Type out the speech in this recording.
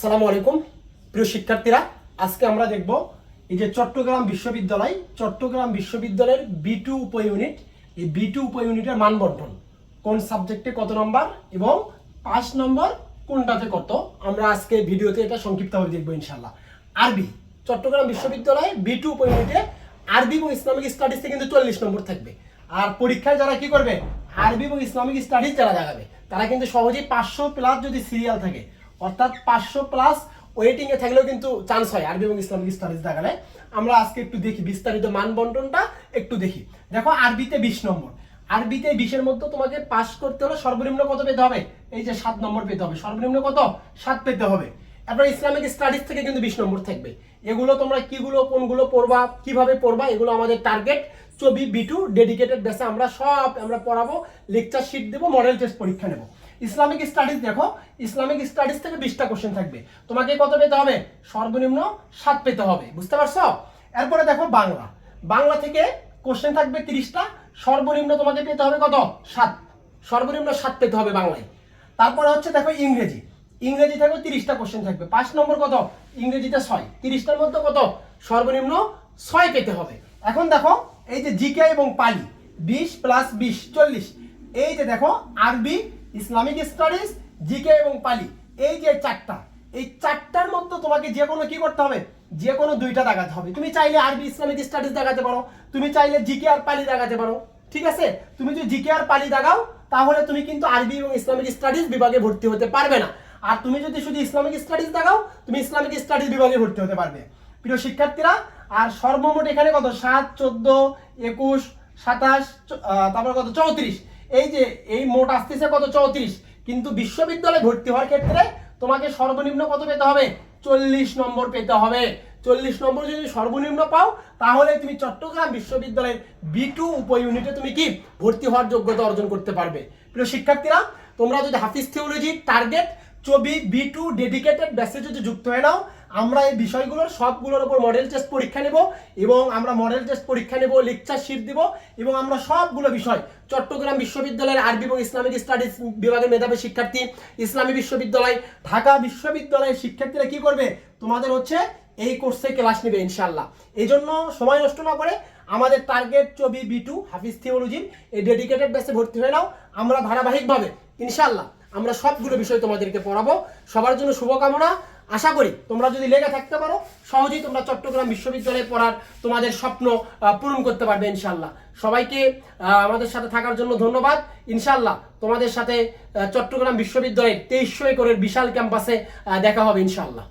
আসসালামু আলাইকুম। প্রিয় শিক্ষার্থীরা, আজকে আমরা দেখব এই যে চট্টগ্রাম বিশ্ববিদ্যালয়, চট্টগ্রাম বিশ্ববিদ্যালয়ের বি টু উপ ইউনিট এই বি টু উপ ইউনিটের মান বন্টন। কোন সাবজেক্টে কত নম্বর এবং পাঁচ নম্বর কোনটাতে কত? আমরা আজকে ভিডিওতে এটা সংক্ষিপ্তভাবে দেখব ইনশাল্লাহ আরবি চট্টগ্রাম বিশ্ববিদ্যালয়ে বি টু উপ ইউনিটে আরবি এবং ইসলামিক স্টাডিজে কিন্তু চল্লিশ নম্বর থাকবে। আর পরীক্ষায় যারা কি করবে? আরবি এবং ইসলামিক স্টাডিজ যারা দেখাবে তারা কিন্তু সহজেই পাঁচশো প্লাস যদি সিরিয়াল থাকে অর্থাৎ পাঁচশো প্লাস ওয়েটিং এ থাকলেও কিন্তু চান্স হয়। আরবি এবং ইসলামিক স্টাডিজ দেখালে। আমরা আজকে একটু দেখি, বিস্তারিত মান বন্টনটা একটু দেখি। দেখো, আরবিতে বিশ নম্বর। আরবিতে বিশের মধ্যে তোমাকে পাস করতে হলে সর্বনিম্ন কত পেতে হবে? এই যে সাত নম্বর পেতে হবে। সর্বনিম্ন কত? সাত পেতে হবে। এরপর ইসলামিক স্টাডিজ থেকে কিন্তু বিশ নম্বর থাকবে। এগুলো তোমরা কিগুলো, কোনগুলো পড়বা, কীভাবে পড়বা, এগুলো আমাদের টার্গেট ছবি, বিটু ডেডিকেটেড বেসে আমরা সব আমরা পড়াবো লেকচার শিট দেবো মডেল টেস্ট পরীক্ষা নেব। ইসলামিক স্টাডিজ দেখো ইসলামিক স্টাডিজ থেকে বিশটা কোশ্চেন থাকবে। তোমাকে কত পেতে হবে? সর্বনিম্ন সাত পেতে হবে, বুঝতে পারছ? এরপরে দেখো বাংলা। বাংলা থেকে কোশ্চেন থাকবে তিরিশটা, সর্বনিম্ন তোমাকে পেতে হবে কত? সাত। সর্বনিম্ন সাত পেতে হবে বাংলায়। তারপরে হচ্ছে দেখো ইংরেজি। ইংরেজি থেকে তিরিশটা কোশ্চেন থাকবে। পাঁচ নম্বর কত? ইংরেজিতে ছয়। তিরিশটার মধ্যে কত? সর্বনিম্ন ছয় পেতে হবে। এখন দেখো, এই যে জিকে এবং পালি, বিশ প্লাস বিশ, চল্লিশ। এই যে দেখো, আরবি ইসলামিক স্টাডিজ, জিকে এবং পালি। এই যে চারটা, এই চারটার মধ্যে তোমাকে যে কোনো কি করতে হবে? যে কোনো দুইটা দেখাতে হবে। তুমি চাইলে আরবি ইসলামিক স্টাডিজ দেখাতে পারো, তুমি চাইলে জিকে আর পালি দেখাতে পারো, ঠিক আছে? তুমি যদি জিকে আর পালি দেখাও, তাহলে তুমি কিন্তু আরবি এবং ইসলামিক স্টাডিজ বিভাগে ভর্তি হতে পারবে না। আর তুমি যদি শুধু ইসলামিক স্টাডিজ দেখাও, তুমি ইসলামিক স্টাডিজ বিভাগে ভর্তি হতে পারবে। প্রিয় শিক্ষার্থীরা, আর সর্বমোট এখানে কত? সাত, চোদ্দ, একুশ, সাতাশ তারপর কত? চৌত্রিশ। এই যে, এই মোট আসতেছে কত? চৌত্রিশ। কিন্তু বিশ্ববিদ্যালয়ে ভর্তি হওয়ার ক্ষেত্রে তোমাকে সর্বনিম্ন কত পেতে হবে? চল্লিশ নম্বর পেতে হবে। চল্লিশ নম্বর যদি সর্বনিম্ন পাও, তাহলে তুমি চট্টগ্রাম বিশ্ববিদ্যালয়ের বি টু উপ ইউনিটে তুমি কি ভর্তি হওয়ার যোগ্যতা অর্জন করতে পারবে। প্রিয় শিক্ষার্থীরা, তোমরা যদি হাফিজ থিওলজি টার্গেট ছবি বি টু ডেডিকেটেড ব্যাসে যদি যুক্ত হয়ে নাও আমরা এই বিষয়গুলোর সবগুলোর উপর মডেল টেস্ট পরীক্ষা নেব এবং আমরা মডেল টেস্ট পরীক্ষা নেব লেকচার শিট দিব এবং আমরা সবগুলো বিষয়, চট্টগ্রাম বিশ্ববিদ্যালয়ের আরবি এবং ইসলামিক স্টাডিজ বিভাগের মেধাবী শিক্ষার্থী, ইসলামী বিশ্ববিদ্যালয়, ঢাকা বিশ্ববিদ্যালয়ের শিক্ষার্থীরা কি করবে? তোমাদের হচ্ছে এই কোর্সে ক্লাস নেবে ইনশাল্লাহ এই জন্য সময় নষ্ট না করে আমাদের টার্গেট চবি বি টু হাফিজ থিওলজির এই ডেডিকেটেড ব্যাসে ভর্তি হয়ে নাও। আমরা ধারাবাহিকভাবে ইনশাল্লাহ আমরা সবগুলো বিষয় তোমাদেরকে পড়াবো। সবার জন্য শুভকামনা। আশা করি তোমরা যদি লেগে থাকতে পারো, সহজেই তোমরা চট্টগ্রাম বিশ্ববিদ্যালয়ে পড়ার তোমাদের স্বপ্ন পূরণ করতে পারবে ইনশাল্লাহ সবাইকে আমাদের সাথে থাকার জন্য ধন্যবাদ। ইনশাল্লাহ তোমাদের সাথে চট্টগ্রাম বিশ্ববিদ্যালয়ের তেইশশো একরের বিশাল ক্যাম্পাসে দেখা হবে ইনশাল্লাহ